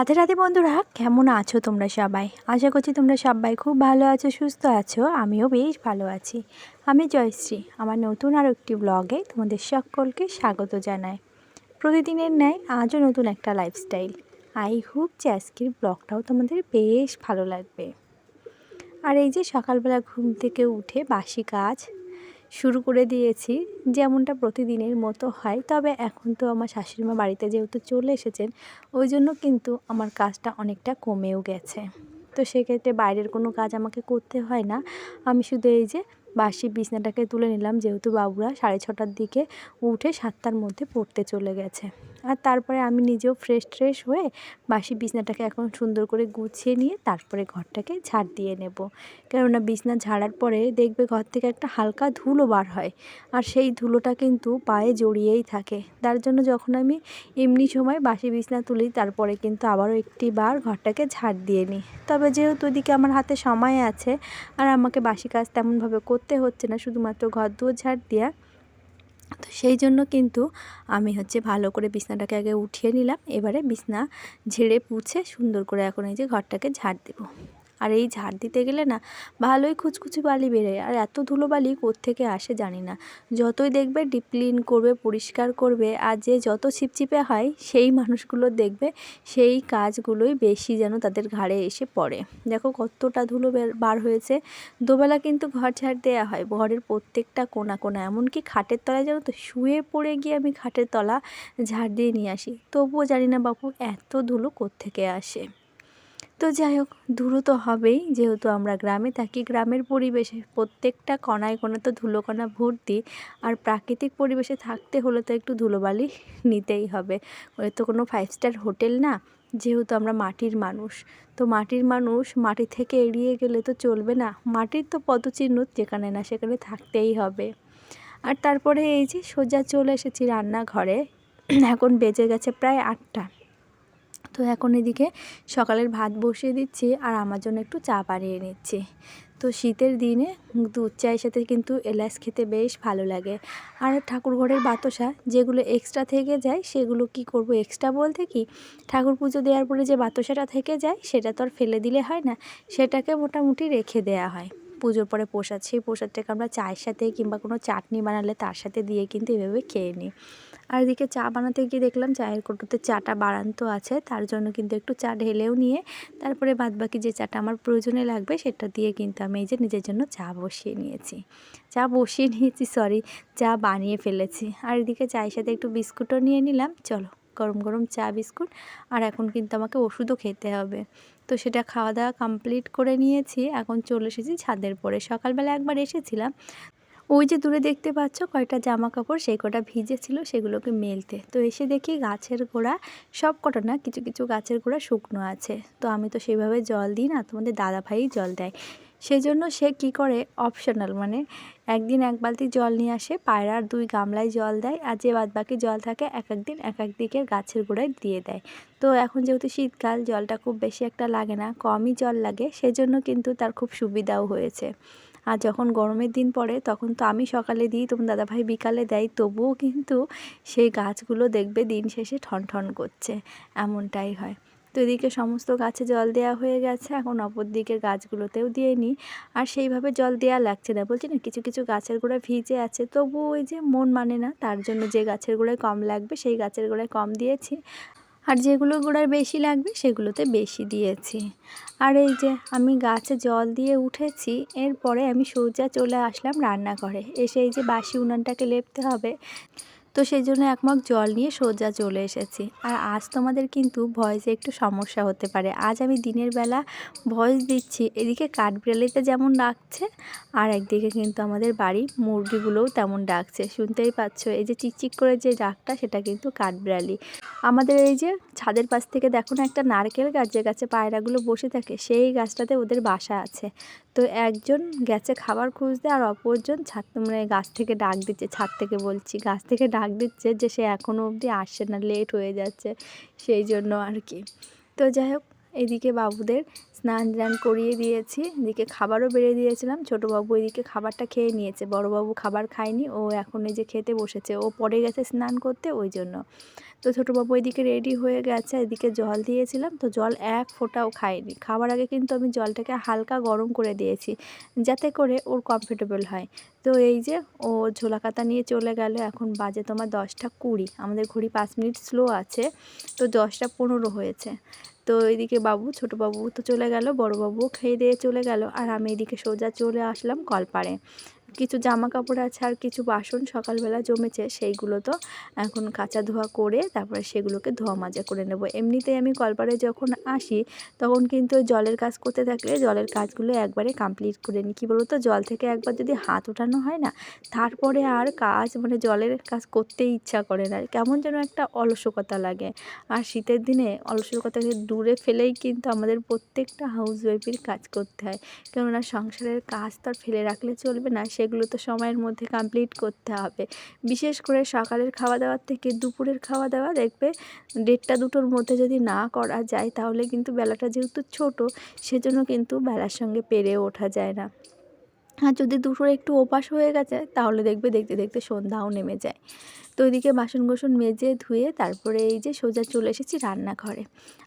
রাধে রাধে বন্ধুরা, কেমন আছো তোমরা সবাই? আশা করছি তোমরা সবাই খুব ভালো আছো, সুস্থ আছো, আমিও বেশ ভালো আছি। আমি জয়শ্রী, আমার নতুন আর একটি ব্লগে তোমাদের সকলকে স্বাগত জানাই। প্রতিদিনের ন্যায় আজও নতুন একটা লাইফস্টাইল আই হোপ যে আজকের ব্লগটাও তোমাদের বেশ ভালো লাগবে। আর এই যে সকালবেলা ঘুম থেকে উঠে বাসি কাজ শুরু করে দিয়েছি, যেমনটা প্রতিদিনের মতো হয়। তবে এখন তো আমার শাশুড়িমা বাড়িতে যেহেতু চলে এসেছেন, ওই জন্য কিন্তু আমার কাজটা অনেকটা কমেও গেছে। তো সেক্ষেত্রে বাইরের কোনো কাজ আমাকে করতে হয় না। আমি শুধু এই যে বাসি বিছনাটাকে তুলে নিলাম, যেহেতু বাবুরা সাড়ে ছটার দিকে উঠে সাতটার মধ্যে পড়তে চলে গেছে। আর তারপরে আমি নিজেও ফ্রেশ ট্রেশ হয়ে বাসি বিছনাটাকে এখন সুন্দর করে গুছিয়ে নিয়ে তারপরে ঘরটাকে ঝাড় দিয়ে নেব। কেননা বিছনা ঝাড়ার পরে দেখবে ঘর থেকে একটা হালকা ধুলো বার হয় আর সেই ধুলোটা কিন্তু পায়ে জড়িয়েই থাকে। তার জন্য যখন আমি এমনি সময় বাসি বিছনা তুলি তারপরে কিন্তু আবারও একটি বার ঘরটাকে ঝাড় দিয়ে নিই। তবে যেহেতু ওদিকে আমার হাতে সময় আছে আর আমাকে বাসি কাজ তেমনভাবে করতে হচ্ছে না, শুধুমাত্র ঘর দুয়ার ঝাড় দেওয়া তো সেই জন্য কিন্তু আমি হচ্ছে ভালো করে বিছনাটাকে আগে উঠিয়ে নিলাম। এবারে বিছনা ঝেড়ে পুছে সুন্দর করে এখন এই যে ঘরটাকে ঝাড় দেবো। আর এই ঝাড় দিতে গেলে না ভালোই কুচকুচি বালি বেরোয়। আর এত ধুলো বালি থেকে আসে জানি না। যতই দেখবে ডিপ ক্লিন করবে, পরিষ্কার করবে, আর যে যত ছিপচিপে হয়, সেই মানুষগুলো দেখবে, সেই কাজগুলোই বেশি যেন তাদের ঘাড়ে এসে পড়ে। দেখো কতটা ধুলো বার হয়েছে। দুবেলা কিন্তু ঘর ঝাড় দেওয়া হয়, ঘরের প্রত্যেকটা কোনা কোনা। এমনকি খাটের তলায় যেন তো, শুয়ে পড়ে গিয়ে আমি খাটের তলা ঝাড় দিয়ে নিয়ে আসি। তবুও জানি না বাপু, এত ধুলো থেকে আসে। তো যাই হোক, ধুলো তো হবেই। যেহেতু আমরা গ্রামে থাকি, গ্রামের পরিবেশে প্রত্যেকটা কণায় কোনা তো ধুলোকণা ভর্তি। আর প্রাকৃতিক পরিবেশে থাকতে হলে তো একটু ধুলোবালি নিতেই হবে। ওই তো কোনো ফাইভ স্টার হোটেল না, যেহেতু আমরা মাটির মানুষ। তো মাটির মানুষ মাটি থেকে এড়িয়ে গেলে তো চলবে না। মাটির তো পদচিহ্ন যেখানে না সেখানে থাকতেই হবে। আর তারপরে এই যে সোজা চলে এসেছি রান্নাঘরে। এখন বেজে গেছে প্রায় আটটা। তো এখন এদিকে সকালের ভাত বসিয়ে দিচ্ছি আর আমার জন্য একটু চা বানিয়ে নিচ্ছি। তো শীতের দিনে দুধ চায়ের সাথে কিন্তু এলাচ খেতে বেশ ভালো লাগে। আর ঠাকুর ঘরের বাতাসা যেগুলো এক্সট্রা থেকে যায়, সেগুলো কি করব এক্সট্রা বলতে কি? ঠাকুর পুজো দেওয়ার পরে যে বাতাসাটা থেকে যায়, সেটা তো আর ফেলে দিলে হয় না, সেটাকে মোটামুটি রেখে দেয়া হয়। পুজোর পরে প্রসাদ, সেই প্রসাদটাকে আমরা চায়ের সাথে কিংবা কোনো চাটনি বানালে তার সাথে দিয়ে কিন্তু এভাবে খেয়ে নিই। আর এদিকে চা বানাতে গিয়ে দেখলাম চায়ের কৌটোতে চাটা বাড়ান্ত আছে, তার জন্য কিন্তু একটু চা ঢেলেও নিয়ে তারপরে বাদবাকি যে চাটা আমার প্রয়োজনে লাগবে সেটা দিয়ে কিন্তু আমি এই যে নিজের জন্য চা বসিয়ে নিয়েছি। চা বসিয়ে নিয়েছি সরি চা বানিয়ে ফেলেছি। আর এদিকে চায়ের সাথে একটু বিস্কুটও নিয়ে নিলাম, চলো গরম গরম চা, বিস্কুট, আর এখন কিন্তু আমাকে ওষুধও খেতে হবে। তো সেটা খাওয়া দাওয়া কমপ্লিট করে নিয়েছি, এখন চলে এসেছি ছাদের পরে। সকালবেলা একবার এসেছিলাম ওই যে দূরে দেখতে পাচ্ছ কয়টা জামা কাপড় সেই কটা ভিজে ছিল সেগুলোকে মেলতে। তো এসে দেখি গাছের গোড়া সব কটা না কিছু কিছু গাছের গোড়া শুকনো আছে। তো আমি তো সেভাবে জল দিই না, তোমাদের দাদা ভাই জল দেয়। সেজন্য সে কি করে অপশনাল মানে একদিন এক বালতি জল নিয়ে আসে, পায়রার দুই গামলায় জল দেয় আর যে বাদ বাকি জল থাকে এক এক দিন এক এক দিকের গাছের গোড়ায় দিয়ে দেয়। তো এখন যেহেতু শীতকাল, জলটা খুব বেশি একটা লাগে না, কমই জল লাগে, সেজন্য কিন্তু তার খুব সুবিধাও হয়েছে। আর যখন গরমের দিন পড়ে, তখন তো আমি সকালে দিই, তোমার দাদাভাই বিকালে দেয়। তবুও কিন্তু সেই গাছগুলো দেখবে দিন শেষে ঠন ঠন করছে। এমনটাই হয়। তো এদিকে সমস্ত গাছে জল দেওয়া হয়ে গেছে। এখন অপর দিকের গাছগুলোতেও দিয়ে নিই। আর সেইভাবে জল দেওয়া লাগছে না। বলছি না, কিছু কিছু গাছের গোড়ায় ভিজে আছে। তবু ওই যে মন মানে না, তার জন্য যে গাছের গোড়ায় কম লাগবে, সেই গাছের গোড়ায় কম দিয়েছি। আর যেগুলো গোড়ার বেশি লাগবে সেগুলোতে বেশি দিয়েছি। আর এই যে আমি গাছে জল দিয়ে উঠেছি, এরপরে আমি সোজা চলে আসলাম রান্নাঘরে। এসে এই যে বাসি উনানটাকে লেপতে হবে। তো সেই জন্য একমগ জল নিয়ে সোজা চলে এসেছি। আর আজ তোমাদের কিন্তু ভয়েসে একটু সমস্যা হতে পারে। আজ আমি দিনের বেলা ভয়েস দিচ্ছি, এদিকে কাঠবিড়ালিতে যেমন ডাকছে, আর একদিকে কিন্তু আমাদের বাড়ি মুরগিগুলোও তেমন ডাকছে। শুনতেই পাচ্ছ, এই যে চিকচিক করে যে ডাকটা, সেটা কিন্তু কাঠবিড়ালি। আমাদের এই যে ছাদের পাশ থেকে দেখো না, একটা নারকেল গাছ যে গাছে পায়রাগুলো বসে থাকে, সেই গাছটাতে ওদের বাসা আছে। তো একজন গেছে খাবার খুঁজতে, আর অপরজন ছাদ মানে গাছ থেকে ডাক দিচ্ছে, ছাদ থেকে বলছি, গাছ থেকে ডাক দিচ্ছে যে সে এখনও অবধি আসছে না লেট হয়ে যাচ্ছে। সেই জন্য আর কি। তো যাই হোক, এদিকে বাবুদের স্নান টান করিয়ে দিয়েছি। এদিকে খাবারও বেড়ে দিয়েছিলাম। ছোটো বাবু এদিকে খাবারটা খেয়ে নিয়েছে। বড় বাবু খাবার খায়নি। ও এখন এই যে খেতে বসেছে। ও পরে গেছে স্নান করতে, ওই জন্য। তো ছোটো বাবু এদিকে রেডি হয়ে গেছে, এদিকে জল দিয়েছিলাম। তো জল এক ফোঁটাও খায়নি খাবার আগে কিন্তু আমি জলটাকে হালকা গরম করে দিয়েছি, যাতে করে ওর কমফোর্টেবল হয়। তো এই যে ও ঝোলা কাতা নিয়ে চলে গেল, এখন বাজে তোমার দশটা কুড়ি। আমাদের ঘড়ি পাঁচ মিনিট স্লো আছে, তো দশটা পনেরো হয়েছে। তো এদিকে বাবু ছোটো বাবু তো চলে গেল বড় বাবুও খেয়ে দিয়ে চলে গেল। আর আমি এদিকে সোজা চলে আসলাম কলপাড়ে। কিছু জামা কাপড় আছে আর কিছু বাসন সকালবেলা জমেছে, সেইগুলো তো এখন কাঁচা ধোয়া করে তারপরে সেগুলোকে ধোয়া মাজা করে নেব। এমনিতেই আমি কলপাড়ে যখন আসি, তখন কিন্তু জলের কাজ করতে থাকলে জলের কাজগুলো একবারে কমপ্লিট করে নিই। কী বলো তো জল থেকে একবার যদি হাত ওঠানো হয় না, তারপরে আর কাজ মানে জলের কাজ করতেই ইচ্ছা করে না। কেমন যেন একটা অলসকতা লাগে। আর শীতের দিনে অলসকতাকে দূরে ফেলেই কিন্তু আমাদের প্রত্যেকটা হাউস ওয়াইফের কাজ করতে হয়। কেননা সংসারের কাজ তো আর ফেলে রাখলে চলবে না সেগুলো তো সময়ের মধ্যে কমপ্লিট করতে হবে। বিশেষ করে সকালের খাওয়া দাওয়ার থেকে দুপুরের খাওয়া দাওয়া দেখবে দেড়টা দুটোর মধ্যে যদি না করা যায় তাহলে কিন্তু বেলাটা যেহেতু ছোট, সেজন্য কিন্তু বেলার সঙ্গে পেরে ওঠা যায় না। আর যদি দুপুর একটু ওপাস হয়ে গেছে, তাহলে দেখবে দেখতে দেখতে সন্ধ্যাও নেমে যায়। তো ওইদিকে বাসন কোসন মেজে ধুয়ে তারপরে এই যে সোজা চলে এসেছি রান্নাঘরে।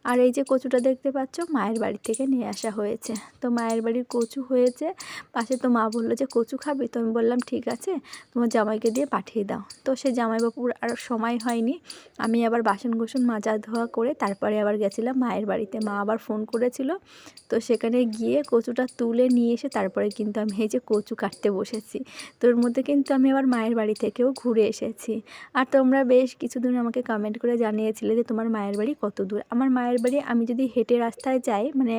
আর এই যে কচুটা দেখতে পাচ্ছ, মায়ের বাড়ি থেকে নিয়ে আসা হয়েছে। তো মায়ের বাড়ির কচু হয়েছে, পাশে তো মা বলল যে, কচু খাবি? তো আমি বললাম, ঠিক আছে, তোমার জামাইকে দিয়ে পাঠিয়ে দাও। তো সে জামাইবাবুর আর সময় হয়নি। আমি আবার বাসন কোসন মাজা ধোয়া করে তারপরে আবার গেছিলাম মায়ের বাড়িতে। মা আবার ফোন করেছিল। তো সেখানে গিয়ে কচুটা তুলে নিয়ে এসে তারপরে কিন্তু আমি এই যে কচু কাটতে বসেছি। তোর মধ্যে কিন্তু আমি আবার মায়ের বাড়ি থেকেও ঘুরে এসেছি। আর তোমরা বেশ কিছুদিন আমাকে কমেন্ট করে জানিয়েছিলে যে তোমার মায়ের বাড়ি কত দূর। আমার মায়ের বাড়ি আমি যদি হেঁটে রাস্তায় যাই মানে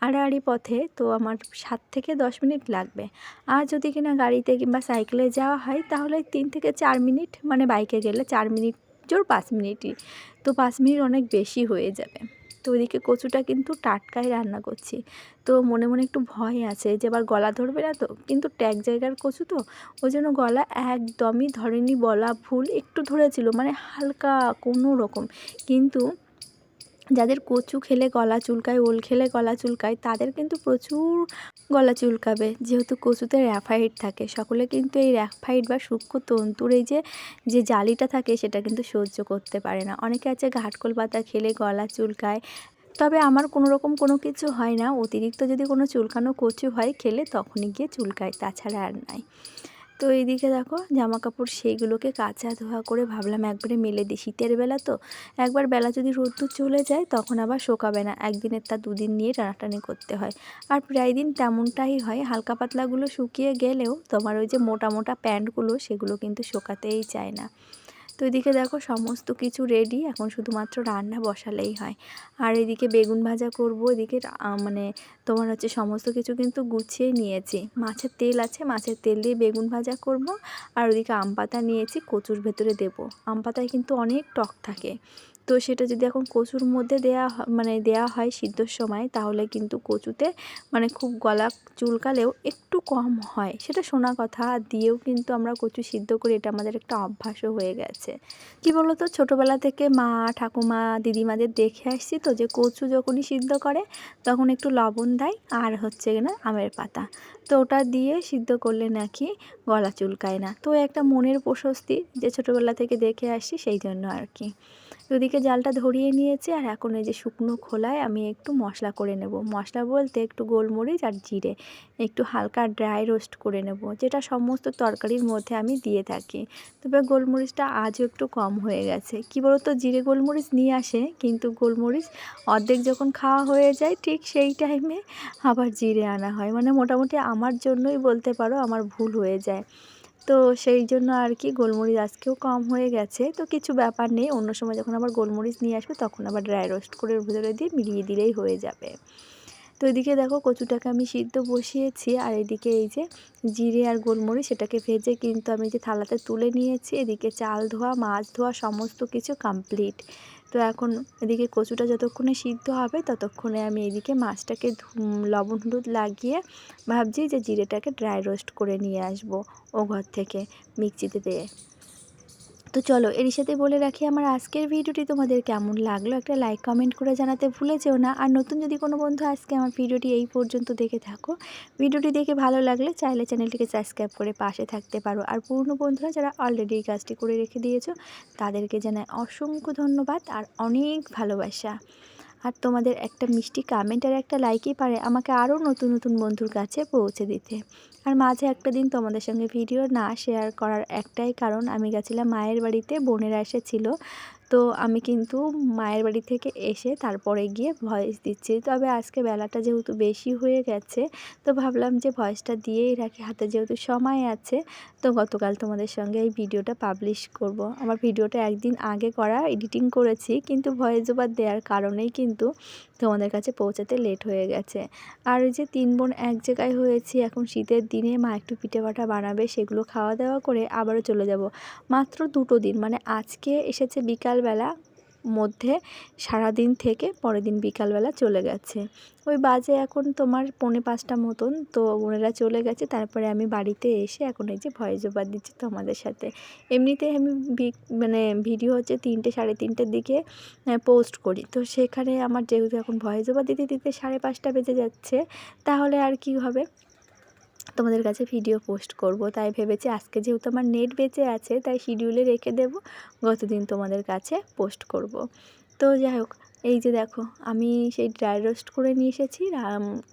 আড়াআড়ি পথে, তো আমার সাত থেকে দশ মিনিট লাগবে। আর যদি কিনা গাড়িতে কিংবা সাইকেলে যাওয়া হয়, তাহলে তিন থেকে চার মিনিট মানে বাইকে গেলে চার মিনিট, জোর পাঁচ মিনিটই। তো পাঁচ মিনিট অনেক বেশি হয়ে যাবে। তো ওইদিকে কচুটা কিন্তু টাটকায় রান্না করছি। তো মনে মনে একটু ভয় আছে যে আবার গলা ধরবে না তো? কিন্তু ট্যাগ জায়গার কচু তো? ওই জন্য গলা একদমই ধরেনি বলা ভুল, একটু ধরেছিল মানে হালকা কোনো রকম। কিন্তু যাদের কচু খেলে গলা চুলকায়, ওল খেলে গলা চুলকায়, তাদের কিন্তু প্রচুর গলা চুলকাবে। যেহেতু কচুতে র্যাফাইড থাকে, সকলে কিন্তু এই র্যাফাইড বা সূক্ষ্ম তন্তুর এই যে যে জালিটা থাকে, সেটা কিন্তু সহ্য করতে পারে না। অনেকে আছে ঘাটকল পাতা খেলে গলা চুলকায়। তবে আমার কোনো রকম কোনো কিছু হয় না। অতিরিক্ত যদি কোনো চুলকানো কচু হয়, খেলে তখনই গিয়ে চুলকায়, তাছাড়া আর নাই। তো এইদিকে দেখো জামা কাপড় সেইগুলোকে কাঁচা ধোয়া করে ভাবলাম একবারে মেলে দিই। শীতের বেলা তো একবার বেলা যদি রোদ্দুর চলে যায় তখন আবার শোকাবে না, একদিনের তা দুদিন নিয়ে টানাটানি করতে হয়। আর প্রায় দিন তেমনটাই হয়, হালকা পাতলাগুলো শুকিয়ে গেলেও তোমার ওই যে মোটা মোটা প্যান্টগুলো সেগুলো কিন্তু শোকাতেই চায় না। তো এদিকে দেখো সমস্ত কিছু রেডি এখন শুধুমাত্র রান্না বসালেই হয়। আর এদিকে বেগুন ভাজা করব, এদিকে মানে তোমার হচ্ছে সমস্ত কিছু কিন্তু গুছিয়ে নিয়েছি। মাছের তেল আছে, মাছের তেল দিয়ে বেগুন ভাজা করব, আর ওদিকে আম পাতা নিয়েছি, কচুর ভেতরে দেবো। আম পাতায় কিন্তু অনেক টক থাকে। তো সেটা যদি এখন কচুর মধ্যে দেয়া মানে দেয়া হয় সিদ্ধর সময়, তাহলে কিন্তু কচুতে মানে খুব গলা চুলকালেও একটু কম হয়। সেটা শোনা কথা দিয়েও কিন্তু আমরা কচু সিদ্ধ করি, এটা আমাদের একটা অভ্যাসও হয়ে গেছে। কি বলতো, ছোটোবেলা থেকে মা, ঠাকুমা, দিদিমাদের দেখে আসছি তো যে কচু যখনই সিদ্ধ করে, তখন একটু লবণ দেয়, আর হচ্ছে না আমের পাতা। তো ওটা দিয়ে সিদ্ধ করলে নাকি গলা চুলকায় না। তো একটা মনের প্রশস্তি যে ছোটোবেলা থেকে দেখে আসছি সেই জন্য আর কি ওদিকে জালটা ধরিয়ে নিয়েছি আর এখন এই যে শুকনো খোলায় আমি একটু মশলা করে নেব। মশলা বলতে একটু গোলমরিচ আর জিরে। একটু হালকা ড্রাই রোস্ট করে নেব, যেটা সমস্ত তরকারির মধ্যে আমি দিয়ে থাকি। তবে গোলমরিচটা আজও একটু কম হয়ে গেছে। কি বলতো, জিরে গোলমরিচ নিয়ে আসে, কিন্তু গোলমরিচ অর্ধেক যখন খাওয়া হয়ে যায় ঠিক সেই টাইমে আবার জিরে আনা হয়। মানে মোটামুটি আমার জন্যই বলতে পারো আমার ভুল হয়ে যায়। তো সেই জন্য আর কি গোলমরিচ আজকেও কম হয়ে গেছে। তো কিছু ব্যাপার নেই, অন্য সময় যখন আবার গোলমরিচ নিয়ে আসবে তখন আবার ড্রাই রোস্ট করে ভেতরে দিয়ে মিলিয়ে দিলেই হয়ে যাবে। তো এদিকে দেখো কচুটাকে আমি সিদ্ধ বসিয়েছি আর এদিকে এই যে জিরে আর গোলমরিচ সেটাকে ভেজে কিন্তু আমি যে থালাতে তুলে নিয়েছি। এদিকে চাল ধোয়া, মাছ ধোয়া, সমস্ত কিছু কমপ্লিট তো এখন এদিকে কচুটা যতক্ষণে সিদ্ধ হবে, ততক্ষণে আমি এদিকে মাছটাকে লবণ হলুদ লাগিয়ে ভাবছি যে জিরেটাকে ড্রাই রোস্ট করে নিয়ে আসব ও ঘর থেকে মিক্সিতে দিয়ে। তো চলো এর সাথে বলে রাখি আমার আজকের ভিডিওটি তোমাদের কেমন লাগল? একটা লাইক কমেন্ট করে জানাতে ভুলে যেও না। আর নতুন যদি কোনো বন্ধু আজকে আমার ভিডিওটি এই পর্যন্ত দেখে থাকো, ভিডিওটি দেখে ভালো লাগলে চাইলে চ্যানেলটিকে সাবস্ক্রাইব করে পাশে থাকতে পারো। আর পুরনো বন্ধুরা যারা অলরেডি এই কাজটি করে রেখে দিয়েছ, তাদেরকে জানাই অসংখ্য ধন্যবাদ আর অনেক ভালোবাসা। আর তোমাদের একটা মিষ্টি কমেন্ট আর একটা লাইকই পারে আমাকে আরও নতুন নতুন বন্ধুর কাছে পৌঁছে দিতে। আর মাঝে একটা দিন তোমাদের সঙ্গে ভিডিও না শেয়ার করার একটাই কারণ, আমি গেছিলাম মায়ের বাড়িতে, বোনেরা এসেছিল। তো আমি কিন্তু মায়ের বাড়ি থেকে এসে তারপরে গিয়ে ভয়েস দিচ্ছি। তবে আজকে বেলাটা যেহেতু বেশি হয়ে গেছে, তো ভাবলাম যে ভয়েসটা দিয়েই রাখি। হাতে যেহেতু সময় আছে, তো গতকাল তোমাদের সঙ্গে এই ভিডিওটা পাবলিশ করব। আমার ভিডিওটা একদিন আগে করা এডিটিং করেছি, কিন্তু ভয়েস ওভার দেওয়ার কারণেই কিন্তু তোমাদের কাছে পৌঁছাতে লেট হয়ে গেছে। আর ওই যে তিন বোন এক জায়গায় হয়েছি, এখন শীতের দিনে মা একটু পিঠে পাঠা বানাবে, সেগুলো খাওয়া দাওয়া করে আবারও চলে যাব। মাত্র দুটো দিন মানে আজকে এসেছে বিকালবেলা। মধ্যে সারাদিন থেকে পরের দিন বিকালবেলা চলে গেছে। ওই বাজে এখন তোমার পৌনে পাঁচটা মতন, তো ওনারা চলে গেছে, তারপরে আমি বাড়িতে এসে এখন এই যে ভয়েস ওভার দিচ্ছি তোমাদের সাথে। এমনিতে আমি মানে ভিডিও হচ্ছে তিনটে, সাড়ে তিনটের দিকে পোস্ট করি। তো সেখানে আমার যেহেতু এখন ভয়েস ওভার দিতে দিতে সাড়ে পাঁচটা বেজে যাচ্ছে, তাহলে আর কি হবে? তোমাদের কাছে ভিডিও পোস্ট করব। তাই ভেবেছি আজকে যেহেতু আমার নেট বেঁচে আছে, তাই শিডিউলে রেখে দেব। গতদিন তোমাদের কাছে পোস্ট করব। তো যাই হোক এই যে দেখো, আমি সেই ড্রাই রোস্ট করে নিয়ে এসেছি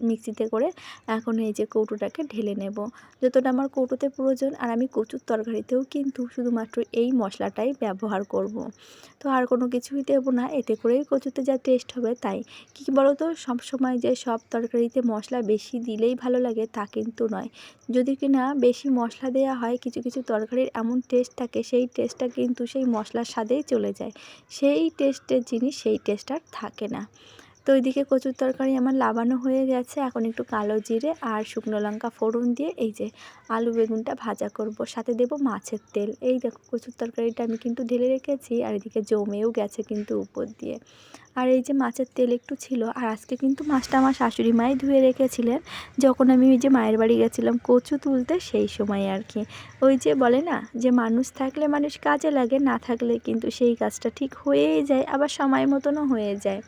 মিক্সিতে করে এখন এই যে কৌটোটাকে ঢেলে নেব। যতটা আমার কৌটোতে প্রয়োজন, আর আমি কচুর তরকারিতেও কিন্তু শুধুমাত্র এই মশলাটাই ব্যবহার করব। তো আর কোনো কিছুই দেবো না, এতে করেই কচুতে যা টেস্ট হবে তাই। কী বলো তো সবসময় যে সব তরকারিতে মশলা বেশি দিলেই ভালো লাগে তা কিন্তু নয়। যদি কি না বেশি মশলা দেওয়া হয়, কিছু কিছু তরকারির এমন টেস্ট থাকে, সেই টেস্টটা কিন্তু সেই মশলার স্বাদেই চলে যায়। সেই টেস্টের জিনিস, সেই টেস্ট আর থাকে না। তো ওইদিকে কচুর তরকারি আমার লাবানো হয়ে গেছে। এখন একটু কালো জিরে আর শুকনো লঙ্কা ফোড়ন দিয়ে এই যে আলু বেগুনটা ভাজা করব। সাথে দেব মাছের তেল। এই দেখো কচুর তরকারিটা আমি কিন্তু ঢেলে রেখেছি আর এদিকে জমেও গেছে কিন্তু উপর দিয়ে। আর এই যে মাছের তেল একটু ছিল আর আজকে কিন্তু মাছটা আমার শাশুড়ি মাই ধুয়ে রেখেছিলেন। যখন আমি ওই যে মায়ের বাড়ি গেছিলাম কচু তুলতে সেই সময় আর কি। ওই যে বলে না যে মানুষ থাকলে মানুষ কাজে লাগে, না থাকলে কিন্তু সেই কাজটা ঠিক হয়েই যায়, আবার সময় মতনও হয়ে যায়।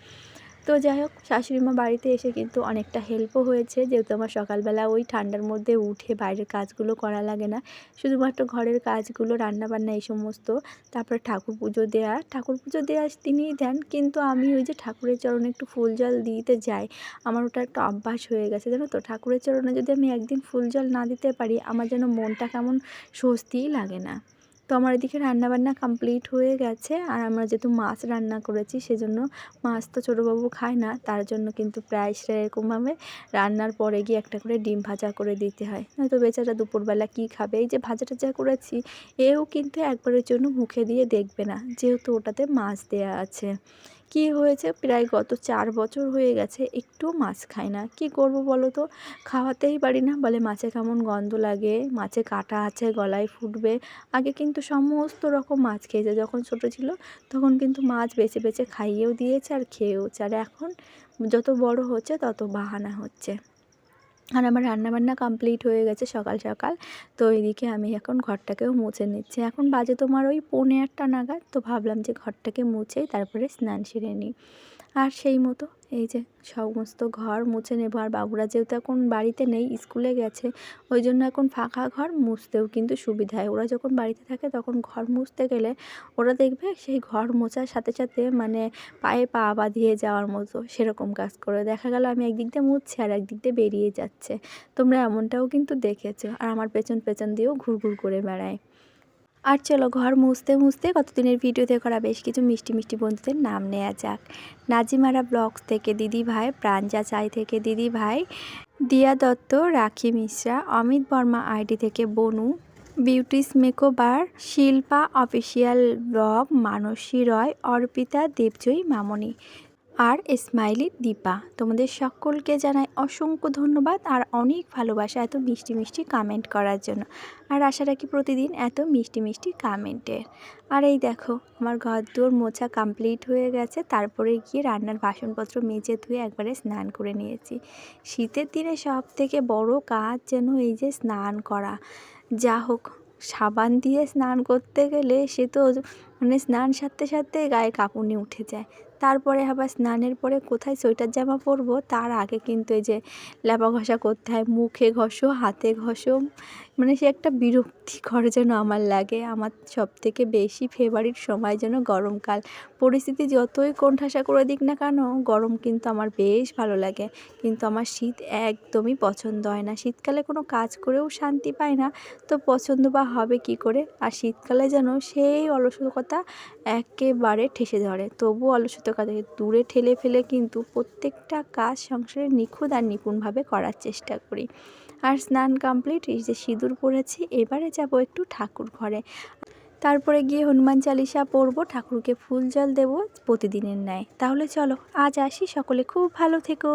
তো যাই হোক, শাশুড়ি মা বাড়িতে এসে কিন্তু অনেকটা হেল্পও হয়েছে। যেহেতু আমার সকালবেলা ওই ঠান্ডার মধ্যে উঠে বাইরের কাজগুলো করা লাগে না, শুধুমাত্র ঘরের কাজগুলো, রান্নাবান্না এই সমস্ত। তারপরে ঠাকুর পুজো দেওয়া ঠাকুর পুজো দেওয়া তিনিই দেন, কিন্তু আমি ওই যে ঠাকুরের চরণে একটু ফুল জল দিতে যাই, আমার ওটা একটা অভ্যাস হয়ে গেছে, জানো তো? ঠাকুরের চরণে যদি আমি একদিন ফুল জল না দিতে পারি, আমার যেন মনটা কেমন স্বস্তিই লাগে না। তো আমার এদিকে রান্নাবান্না কমপ্লিট হয়ে গেছে। আর আমরা যেহেতু মাছ রান্না করেছি, সেজন্য মাছ তো ছোটোবাবু খায় না। তার জন্য কিন্তু প্রায় সেরকমভাবে রান্নার পরে গিয়ে একটা করে ডিম ভাজা করে দিতে হয়। নয়তো বেচারা দুপুরবেলা কি খাবে? এই যে ভাজা টাজা করেছি, এও কিন্তু একবারের জন্য মুখে দিয়ে দেখবে না। যেহেতু ওটাতে মাছ দেয়া আছে। কি হয়েছে? প্রায় গত চার বছর হয়ে গেছে, একটু মাছ খায় না। কি করব বলো তো? খাওয়াতেই পারি না। বলে মাছে কেমন গন্ধ লাগে? মাছে কাটা আছে, গলায় ফুটবে। আগে কিন্তু সমস্ত রকম মাছ খেয়েছে। যখন ছোটো ছিল, তখন কিন্তু মাছ বেছে বেছে খাইয়েও দিয়েছে আর খেয়েওছে। আর এখন যত বড় হচ্ছে, তত বাহানা হচ্ছে। আর আমার রান্নাবান্না কমপ্লিট হয়ে গেছে সকাল সকাল। তো এদিকে আমি এখন ঘরটাকেও মুছে নিচ্ছি। এখন বাজে তোমার ওই পৌনে নাগাদ। তো ভাবলাম যে ঘরটাকে মুছেই তারপরে স্নান সেরে নিই। আর সেই মতো, এই যে সমস্ত ঘর মুছে নেব। আর বাবুরা যেহেতু এখন বাড়িতে নেই, স্কুলে গেছে, ওই জন্য এখন ফাঁকা ঘর মুছতেও কিন্তু সুবিধা হয়। ওরা যখন বাড়িতে থাকে তখন ঘর মুছতে গেলে ওরা দেখবে সেই ঘর মোছার সাথে সাথে মানে পায়ে পা বাঁধিয়ে যাওয়ার মতো সেরকম কাজ করে। দেখা গেল আমি একদিক দিয়ে মুছছি আর একদিক দিয়ে বেরিয়ে যাচ্ছে। তোমরা এমনটাও কিন্তু দেখেছ। আর আমার পেছন পেছন দিয়েও ঘুর ঘুর করে বেড়ায়। আর চলো ঘর মুছতে মুছতে কতদিনের ভিডিওতে করা বেশ কিছু মিষ্টি মিষ্টি বন্ধুদের নাম নেওয়া যাক। নাজিমারা ব্লগস থেকে দিদি ভাই, প্রাঞ্জা চাই থেকে দিদি ভাই, দিয়া দত্ত, রাখি মিশ্রা, অমিত বর্মা আইডি থেকে Bonu, beauties makeover Shilpa official blog, Mansi Roy, Arpita, Debjoyee, Mamoni. আর স্মাইলি দীপা। তোমাদের সকলকে জানাই অসংখ্য ধন্যবাদ আর অনেক ভালোবাসা এত মিষ্টি মিষ্টি কামেন্ট করার জন্য। আর আশা রাখি প্রতিদিন এত মিষ্টি মিষ্টি কমেন্টের আর এই দেখো, আমার ঘর দুয়ার মোছা কমপ্লিট হয়ে গেছে। তারপরে গিয়ে রান্নার বাসনপত্র মেজে ধুয়ে একবারে স্নান করে নিয়েছি। শীতের দিনে সব থেকে বড় কাজ যেন এই যে স্নান করা। যা হোক, সাবান দিয়ে স্নান করতে গেলে সে তো মানে স্নান সারতে সারতে গায়ে কাঁপুনি উঠে যায়। তারপরে আবার স্নানের পরে কোথায় সোয়েটার জামা পরবো? তার আগে কিন্তু এই যে লেপা ঘষা করতে হয়, মুখে ঘষো, হাতে ঘষো। মানে সে একটা বিরক্তিকর যেন আমার লাগে। আমার সব থেকে বেশি ফেভারিট সময় যেন গরমকাল। পরিস্থিতি যতই কোণঠাসা করে দিক না কেন, গরম কিন্তু আমার বেশ ভালো লাগে। কিন্তু আমার শীত একদমই পছন্দ হয় না। শীতকালে কোনো কাজ করেও শান্তি পায় না। তো পছন্দ বা হবে কি করে? আর শীতকালে যেন সেই অলসতা একেবারে ঠেসে ধরে। তবু অলসতাকে দূরে ঠেলে ফেলে কিন্তু প্রত্যেকটা কাজ সংসারে নিখুঁত আর নিপুণভাবে করার চেষ্টা করি। আর স্নান কমপ্লিট এই যে সিঁদুর পরেছি, এবারে যাব একটু ঠাকুর ঘরে। তারপরে গিয়ে হনুমান চালিশা পড়ব, ঠাকুরকে ফুল জল দেবো প্রতিদিনের ন্যায়। তাহলে চলো, আজ আসি সকলে। খুব ভালো থেকো।